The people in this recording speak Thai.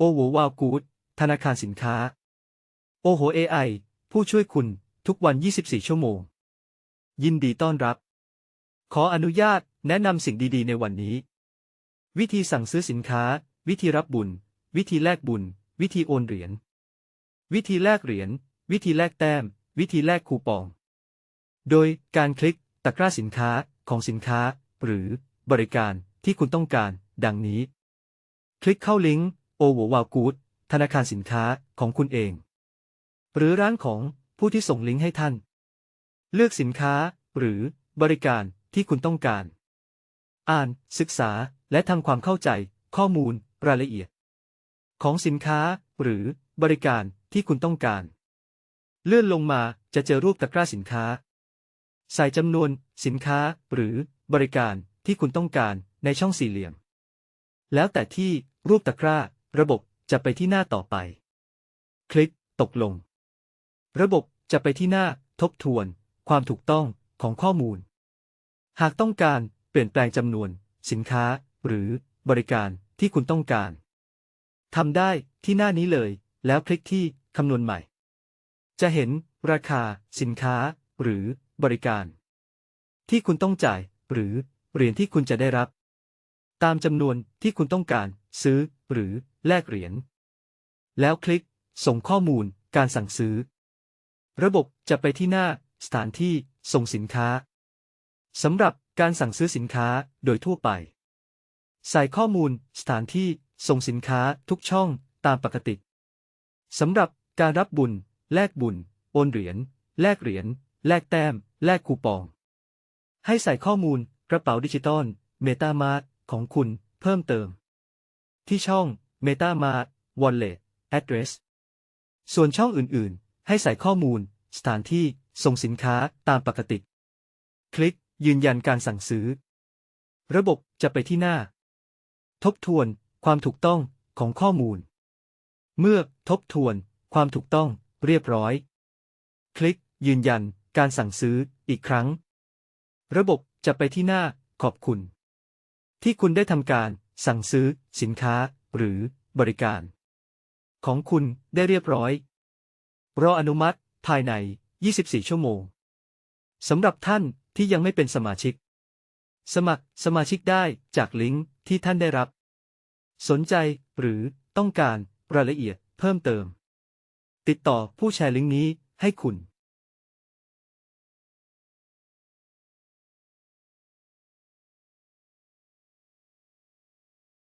โอโหว้าวกูดธนาคารสินค้า โอโห AI ผู้ช่วยคุณทุกวัน 24 ชั่วโมง ยินดีต้อนรับ ขออนุญาตแนะนำสิ่งดีๆ ในวันนี้ วิธีสั่งซื้อสินค้า วิธีรับบุญ วิธีแลกบุญ วิธีโอนเหรียญ วิธีแลกเหรียญ วิธีแลกแต้ม วิธีแลกคูปอง โดยการคลิกตะกร้าสินค้าของสินค้า หรือบริการที่คุณต้องการ ดังนี้ คลิกเข้าลิงก์ โอโววากูดธนาคารสินค้าของคุณเอง หรือร้านของผู้ที่ส่งลิงก์ให้ท่าน เลือกสินค้าหรือบริการที่คุณต้องการ อ่าน ศึกษา และทำความเข้าใจ ข้อมูล รายละเอียด ของสินค้าหรือบริการที่คุณต้องการ เลื่อนลงมาจะเจอรูปตะกร้าสินค้า ใส่จำนวน สินค้า หรือบริการที่คุณต้องการในช่องสี่เหลี่ยม แล้วแต่ที่รูปตะกร้า ระบบจะไปที่หน้าต่อไป คลิก ตกลง ระบบจะไปที่หน้า ทบทวน ความถูกต้องของข้อมูล หากต้องการเปลี่ยนแปลงจำนวน สินค้า หรือบริการที่คุณต้องการทำได้ที่หน้านี้เลย แล้วคลิกที่คำนวณใหม่ จะเห็นราคา สินค้า หรือบริการ ที่คุณต้องจ่าย หรือเหรียญที่คุณจะได้รับ ตามจำนวนที่คุณต้องการ ซื้อ หรือ แลกเหรียญ แล้วคลิก ส่งข้อมูล การสั่งซื้อ ระบบจะไปที่หน้า สถานที่ ส่งสินค้า สำหรับการสั่งซื้อสินค้าโดยทั่วไป ใส่ข้อมูล สถานที่ ส่งสินค้าทุกช่อง ตามปกติ สำหรับการรับบุญ แลกบุญ โอนเหรียญ แลกเหรียญ แลกแต้ม แลกคูปอง ให้ใส่ข้อมูล กระเป๋าดิจิตอล MetaMask ของคุณ เพิ่มเติม ที่ช่อง MetaMask Wallet Address ส่วนช่องอื่นๆ ให้ใส่ข้อมูล สถานที่ ส่งสินค้าตามปกติ คลิกยืนยันการสั่งซื้อ ระบบจะไปที่หน้า ทบทวนความถูกต้องของข้อมูล เมื่อทบทวนความถูกต้องเรียบร้อย คลิกยืนยันการสั่งซื้ออีกครั้ง ระบบจะไปที่หน้าขอบคุณ ที่คุณได้ทำการ สั่งซื้อ สินค้า หรือบริการ ของคุณได้เรียบร้อย รออนุมัติ ภายใน 24 ชั่วโมงสำหรับท่านที่ยังไม่เป็นสมาชิก สมัครสมาชิกได้จากลิงก์ที่ท่านได้รับ สนใจหรือต้องการรายละเอียดเพิ่มเติม ติดต่อผู้แชร์ลิงก์นี้ให้คุณ